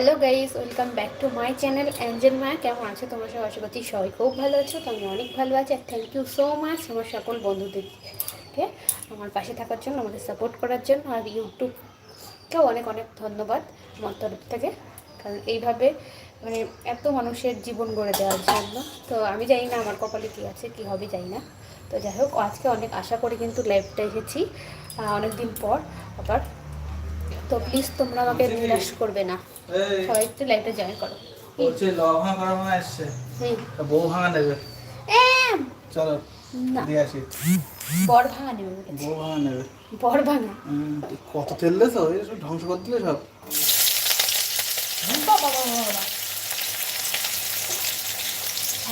Hello guys welcome back to my channel angel মা কেমন আছো তোমরা সব আশা করছি সবাই খুব ভালো আছো, তো আমি অনেক ভালো আছি আর থ্যাংক ইউ সো মাচ আমার সকল বন্ধুদেরকে আমার পাশে থাকার জন্য, আমাদের সাপোর্ট করার জন্য আর ইউটিউবকেও অনেক অনেক ধন্যবাদ আমার তরফ থেকে। কারণ এইভাবে মানে এত মানুষের জীবন গড়ে দেওয়ার জন্য। তো আমি জানি না আমার কপালে কী আছে, কী হবে জানি না। তো যাই হোক, আজকে অনেক আশা করে কিন্তু লাইভটা এসেছি অনেক দিন পর আবার। তো প্লিজ তোমরা আমাকে নিরাশ করবে না। সবাই একটু লাইভটা জয়েন করো। বলছে লবঙ্গ করা আসছে বউ ভাঙা নেবে। চলো না। দিয়ে আসি। বর ভাঙা নেবে বউ ভাঙা নেবে। বর ভাঙা। কত তেল দেছো সব ধ্বংস করে দিলে সব।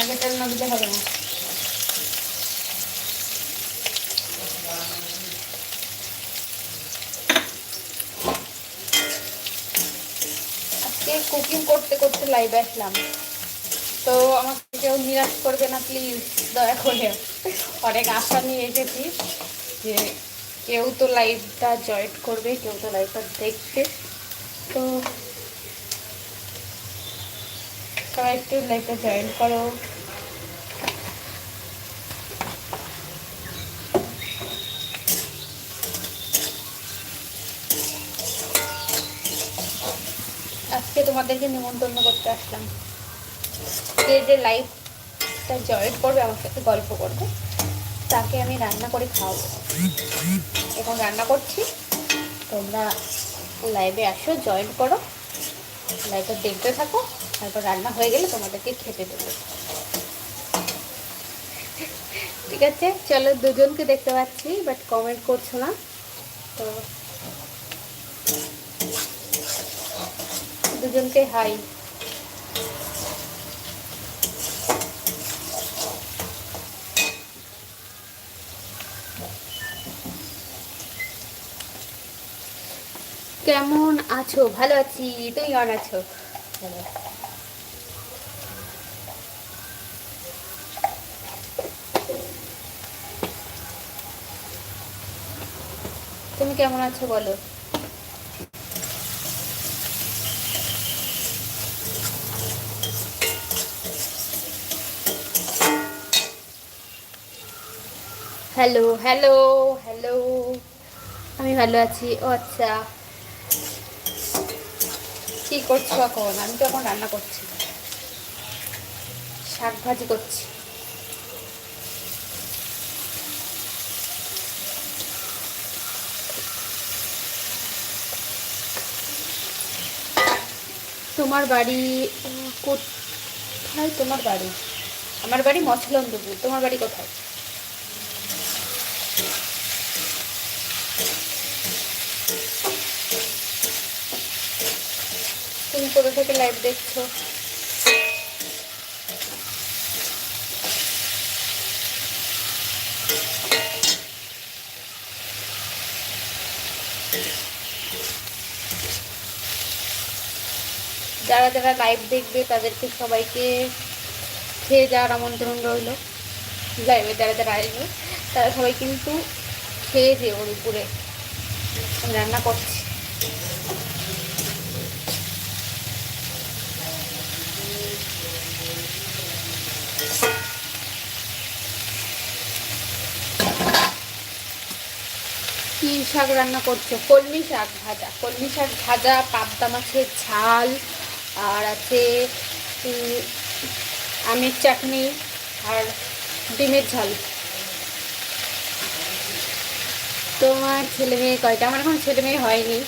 আগে তেল না দিতে হবে না আজকে কুকিং করতে করতে লাইভে আসলাম। তো আমাকে কেউ নিরাশ করবে না প্লিজ দয়া করে। অনেক আশা নিয়ে এসেছি যে কেউ তো লাইভটা জয়েন করবে, কেউ তো লাইভটা দেখবে। তো সবাই একটু লাইভটা জয়েন করো আজকে তোমাদেরকে নিমন্ত্রণ করতে আসলাম। যে যে লাইভটা জয়েন করবে, আমার সাথে গল্প করবে, তাকে আমি রান্না করে খাওয়াবো। এখন রান্না করছি। তোমরা লাইভে আসো, জয়েন করো। লাইভটা দেখতে থাকো, তারপর রান্না হয়ে গেলে তোমাদেরকে খেতে দেবো। ঠিক আছে, চলো দুজনকে দেখতে পাচ্ছি বাট কমেন্ট করছ না। তো দুজনকে হাই। কেমন আছো? ভালো আছি। তুমি কেমন আছো? তুমি কেমন আছো বলো? হ্যালো হ্যালো হ্যালো আমি ভালো আছি। ও আচ্ছা। কি করছ এখন? আমি তো এখন রান্না করছি। শাক ভাজি করছি। তোমার বাড়ি কোথায় তোমার বাড়ি? আমার বাড়ি মছলন্দপুর। তোমার বাড়ি কোথায়? কোথা থেকে লাইভ দেখছ? যারা যারা লাইভ দেখবে, তাদেরকে সবাইকে খেয়ে যাওয়ার আমন্ত্রণ রইল। লাইভে যারা যারা আসবে, তারা সবাই কিন্তু খেয়ে যে ওর উপরে আমি রান্না করছি। কি শাক রান্না করছ? কলমি শাক ভাজা। কলমি শাক ভাজা, পাবদা মাছের ঝাল, আর আছে আমের চাটনি আর ডিমের ঝাল। তোমার ছেলে মেয়ে কয়টা? আমার এখন ছেলে মেয়ে হয়নি।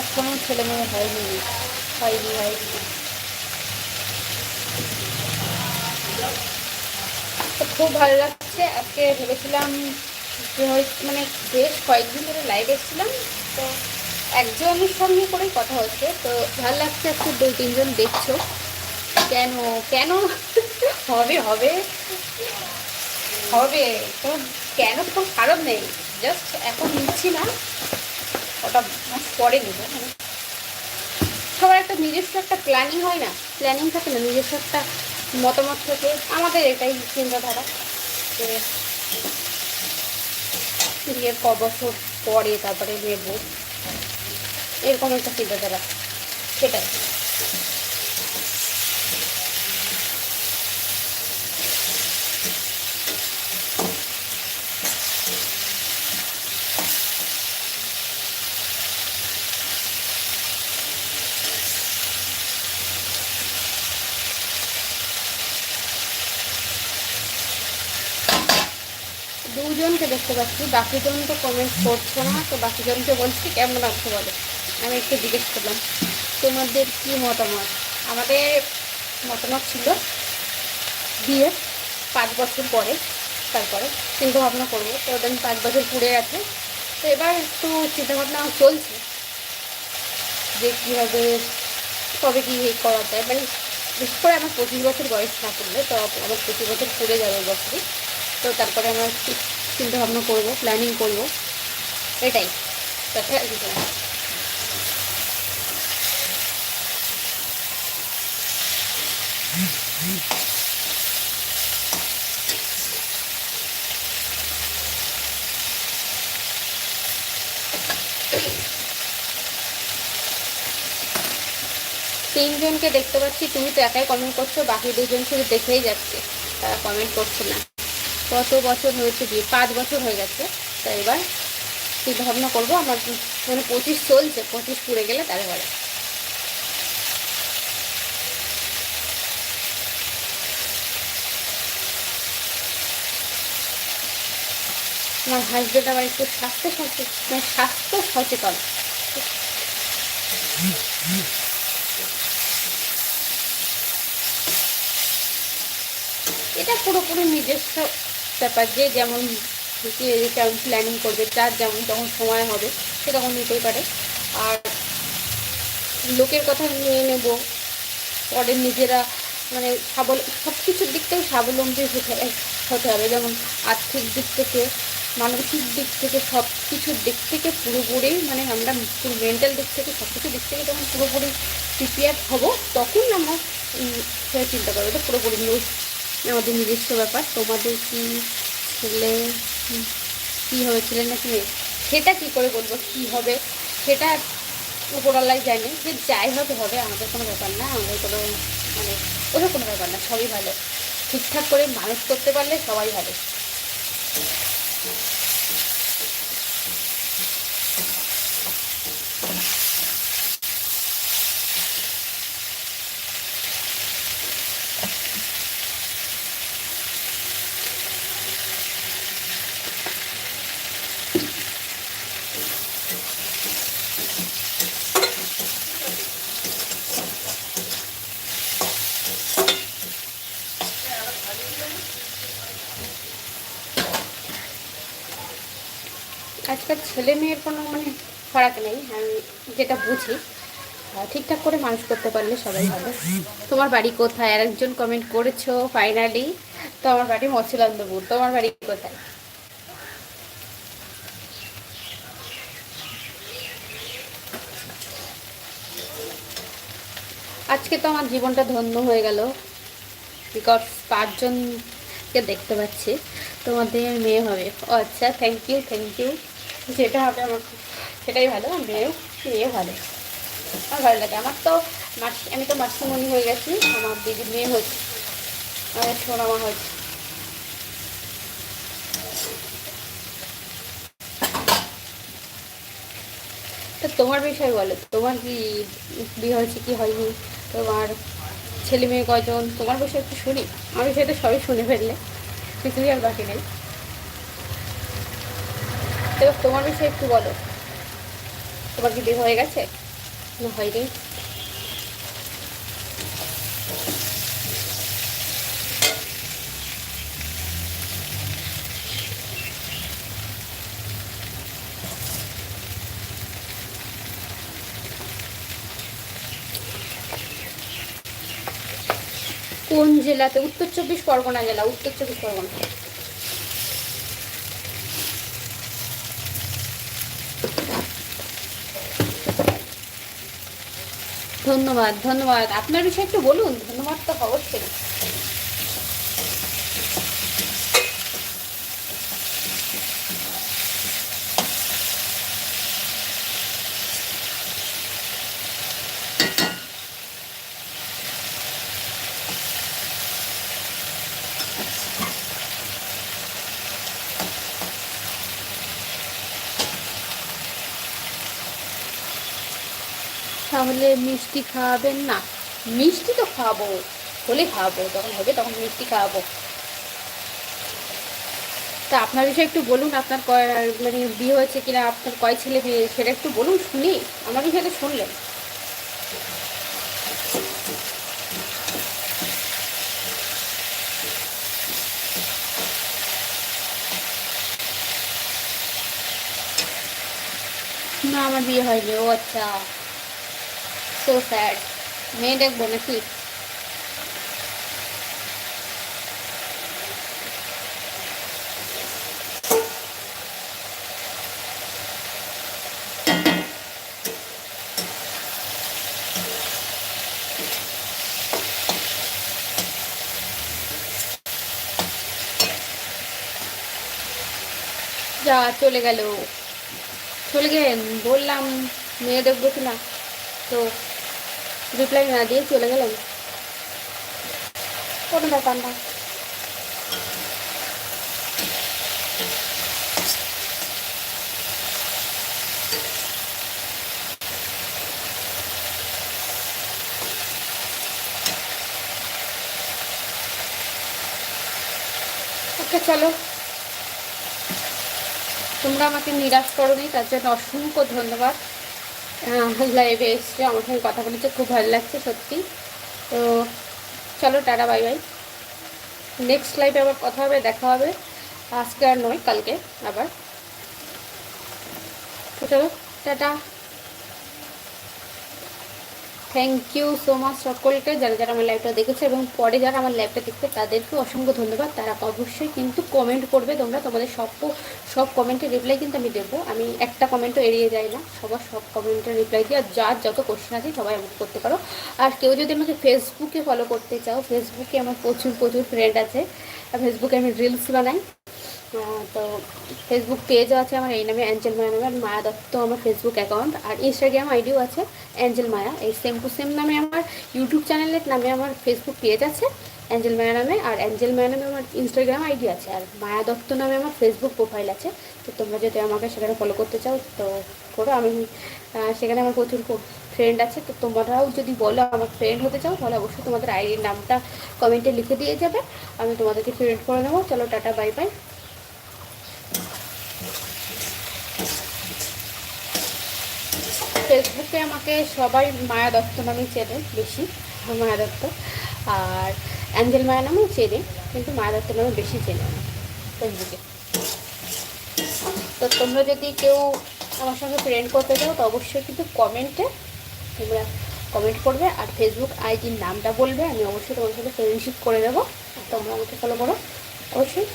এখনও ছেলে মেয়ে হয়নি হয়নি হয়নি। খুব ভালো লাগছে। আজকে ভেবেছিলাম মানে বেশ কয়েকদিন ধরে লাইভ এসেছিলাম তো একজনের সঙ্গে করেই কথা হচ্ছে। তো ভালো লাগছে আজকে দুই, তিনজন দেখছ। কেন কেন? হবে হবে। হবে। তো কেন তো খারাপ নেই। জাস্ট এখন নিচ্ছি না। ওটা পরে নেব। মানে সবার একটা নিজস্ব একটা প্ল্যানিং হয় না। প্ল্যানিং থাকে না, নিজস্ব একটা মতামত থেকে আমাদের এটাই চিন্তাধারা যে বিয়ের ক বছর পরে তারপরে নেব। এরকম একটা চিন্তাধারা, সেটাই দুজনকে দেখতে পাচ্ছি। বাকিজন তো কমেন্ট করছ না, তো বাকিজনকে বলছি, কেমন আছে বলে? আমি একটু জিজ্ঞেস করলাম, তোমাদের কি মতামত? আমাদের মতামত ছিল বিয়ে পাঁচ বছর পরে, তারপরে চিন্তা ভাবনা করব তো ওদের পাঁচ বছর পুড়ে গেছে। তো এবার একটু চিন্তা ভাবনা চলছে যে কীভাবে, কবে কী করা যায়। মানে বিশেষ করে আমার পঁচিশ বছর বয়স না করলে তো আমার পঁচিশ বছর পুড়ে যাবে বছরই। তো তারপরে আমরা চিন্তা ভাবনা করব প্ল্যানিং করব। এটাই। তিনজনকে দেখতে পাচ্ছি, তুমি তো একাই কমেন্ট করছ বাকি দুজন শুধু দেখেই যাচ্ছে। তারা কমেন্ট করছে না। কত বছর হয়েছে বিয়ে, পাঁচ বছর হয়ে গেছে। তা এবার চিন্তা ভাবনা করব, আমার মানে পঁচিশ চলছে, পঁচিশ পুড়ে গেলে তারপরে আমার হাজবেন্ড আবার একটু স্বাস্থ্য সচেতন মানে স্বাস্থ্য সচেতন। এটা পুরোপুরি নিজস্ব ব্যাপার যে যেমন কেমন প্ল্যানিং করবে, যার যেমন তখন সময় হবে, সে তখন নিতেই পারে। আর লোকের কথা নিয়ে নেব। পরে নিজেরা মানে স্বাবল সব কিছুর দিক থেকে স্বাবলম্বী হতে হতে হবে। যেমন আর্থিক দিক থেকে, মানসিক দিক থেকে সব কিছুর দিক থেকে পুরোপুরি মানে আমরা পুরো মেন্টাল দিক থেকে সব কিছুর দিক থেকে যখন পুরোপুরি প্রিপেয়ার হব, তখন আমরা সেটা চিন্তা করব। এটা পুরোপুরি নিউজ আমাদের নিজস্ব ব্যাপার। তোমাদের কি ছেলে কী হবে ছেলে নাকি মেয়ে সেটা কি করে বলব, কি হবে? সেটা উপরওয়ালাই জানে। যে যাই হবে হবে, আমাদের কোনো ব্যাপার না, আমাদের কোনো মানে ওদের কোনো ব্যাপার না, সবই ভালো। ঠিকঠাক করে মানুষ করতে পারলে সবাই ভালো। আজকাল ছেলে মেয়ের কোনো মানে ফারাক নেই, আমি যেটা বুঝি। ঠিকঠাক করে মানুষ করতে পারলে সবাই ভালো। তোমার বাড়ি কোথায়? আর একজন কমেন্ট করেছ ফাইনালি তো আমার বাড়ি মৎস্যলন্দপুর তোমার বাড়ি কোথায়? আজকে তো আমার জীবনটা ধন্য হয়ে গেল। বিকজ পাঁচজনকে দেখতে পাচ্ছি। তোমাদের মেয়ে হবে। ও আচ্ছা থ্যাংক ইউ থ্যাংক ইউ যেটা হবে আমার সেটাই ভালো, মেয়েও মেয়ে ভালো। আমার ভালো লাগে। আমার তো মাসি আমি তো মাসিমণি হয়ে গেছি, আমার দিদির মেয়ে হচ্ছে আমার সোনামা হচ্ছে তো তোমার বিষয় বলো। তোমার কি বিয়ে হয়েছে, কি হয়নি? তোমার ছেলে মেয়ে কজন তোমার বিষয়ে একটু শুনি। আমার বিষয়টা সবই শুনে ফেললে। কিছুই আর বাকি নেই। এবার তোমার বিষয়ে একটু বলো। তোমার কি হয়ে গেছে? না হয়নি। কোন জেলাতে? উত্তর চব্বিশ পরগনা জেলা উত্তর চব্বিশ পরগনা। ধন্যবাদ ধন্যবাদ। আপনার বিষয়ে একটু বলুন ধন্যবাদ তো অবশ্যই। তাহলে মিষ্টি খাওয়াবেন না। মিষ্টি তো খাওয়াবো হলে খাওয়াবো যখন হবে তখন মিষ্টি খাওয়াবো তা আপনার বিষয়ে একটু বলুন, আপনার কয় মানে বিয়ে হয়েছে কিনা, আপনার কয় ছেলে বিয়ে সেটা একটু বলুন, শুনি। আমার বিষয়ে তো শুনলেন। না, আমার বিয়ে হয়নি, ও আচ্ছা। সো স্যাড মেয়ে দেখব নাকি যা, চলে গেল। চলে গেলেন, বললাম, মেয়ে দেখব কি না। তো রিপ্লাই না দিয়ে চলে গেলেন? কোনো ব্যাপার না। ওকে চলো। তোমরা আমাকে নিরাশ করোনি তার জন্য অসংখ্য ধন্যবাদ। লাইভে এসছে, আমার সঙ্গে কথা বলেছে, খুব ভালো লাগছে সত্যি। তো চলো, টাটা বাই বাই নেক্সট লাইভে আবার কথা হবে, দেখা হবে। আজকে আর নয়, কালকে আবার। চলো, tata. Thank you so much সকলকে যারা যারা আমার লাইভটা দেখেছে এবং পরে যারা আমার লাইভটা দেখবে তাদেরকে অসংখ্য ধন্যবাদ। তারা অবশ্যই কিন্তু কমেন্ট করবে তোমরা। তোমাদের সব সব কমেন্টের রিপ্লাই কিন্তু আমি দেবো। আমি একটা কমেন্টও এড়িয়ে যাই না। সবার সব কমেন্টের রিপ্লাই দিই আর যার যত কোশ্চেন আছে সবাই আমাকে করতে পারো। আর কেউ যদি আমাকে ফেসবুকে ফলো করতে চাও ফেসবুকে আমার প্রচুর প্রচুর ফ্রেন্ড আছে। ফেসবুকে আমি রিলস বানাই। তো ফেসবুক পেজও আছে আমার, এই নামে অ্যাঞ্জেল মায়া নামে, আর মায়া দত্ত আমার ফেসবুক অ্যাকাউন্ট আর ইনস্টাগ্রাম আইডিও আছে অ্যাঞ্জেল মায়া এই সেম টু সেম নামে আমার ইউটিউব চ্যানেলের নামে আমার ফেসবুক পেজ আছে অ্যাঞ্জেল মায়া নামে, আর অ্যাঞ্জেল মায়া নামে আমার ইনস্টাগ্রাম আইডি আছে, আর মায়া দত্ত নামে আমার ফেসবুক প্রোফাইল আছে, তো তোমরা যদি আমাকে সেখানে ফলো করতে চাও, তো করো, আমি সেখানে আমার প্রচুর ফ্রেন্ড আছে, তো তোমরাও যদি বলো আমার ফ্রেন্ড হতে চাও, তাহলে অবশ্যই তোমাদের আইডির নামটা কমেন্টে লিখে দিয়ে যাবে, আমি তোমাদেরকে ফ্রেন্ড করে নেব, চলো, টাটা বাই বাই ফেসবুকে আমাকে সবাই মায়া দত্ত নামে চেনে, বেশি মায়া দত্ত। আর অ্যাঞ্জেল মায়া নামেও চেনে, কিন্তু মায়া দত্ত নামে বেশি চেনে ফেসবুকে। তো তোমরা যদি কেউ আমার সঙ্গে ফ্রেন্ড করতে চাও, তো অবশ্যই কিন্তু কমেন্টে তোমরা কমেন্ট করবে, আর ফেসবুক আইডির নামটা বলবে, আমি অবশ্যই তোমার সাথে ফ্রেন্ডশিপ করে দেবো তোমরা আমাকে ফলো করো। অবশ্যই।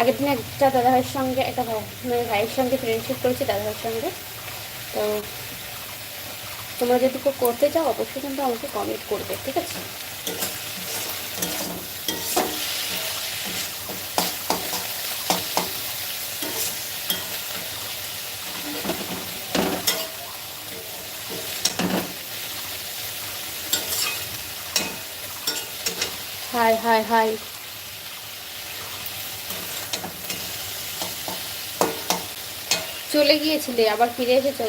আগের দিন একটা দাদা দাদাভাইয়ের সঙ্গে, একটা ভাই ভাইয়ের সঙ্গে ফ্রেন্ডশিপ করেছি দাদাভাইয়ের সঙ্গে। তো তোমরা যদি কেউ করতে চাও, অবশ্যই কিন্তু আমাকে কমেন্ট করবে, ঠিক আছে? Hi hi hi. চলে গিয়েছিলে, আবার ফিরে এসেছ?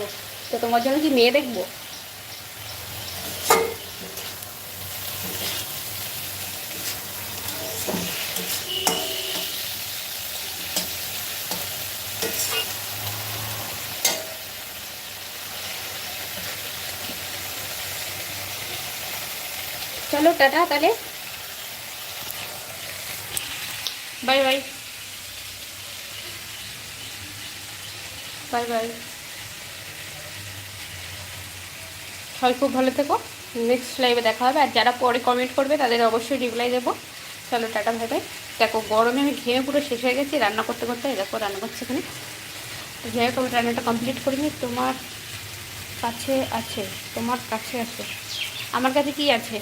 তো তোমার জন্য কি মেয়ে দেখব? টাটা তাহলে। Bye bye. Bye bye. সবাই খুব ভালো থেকো। নেক্সট লাইভে দেখা হবে। আর যারা পরে কমেন্ট করবে, তাদের অবশ্যই রিপ্লাই দেবো। চলো, টাটা ভাই ভাই দেখো, গরমে আমি ঘেমে পুরো শেষ হয়ে গেছি। রান্না করতে করতে দেখো, রান্না করছি এখানে। তো যাই হোক, আমি রান্নাটা কমপ্লিট করিনি। তোমার কাছে আছে। তোমার কাছে আছে। আমার কাছে কি আছে?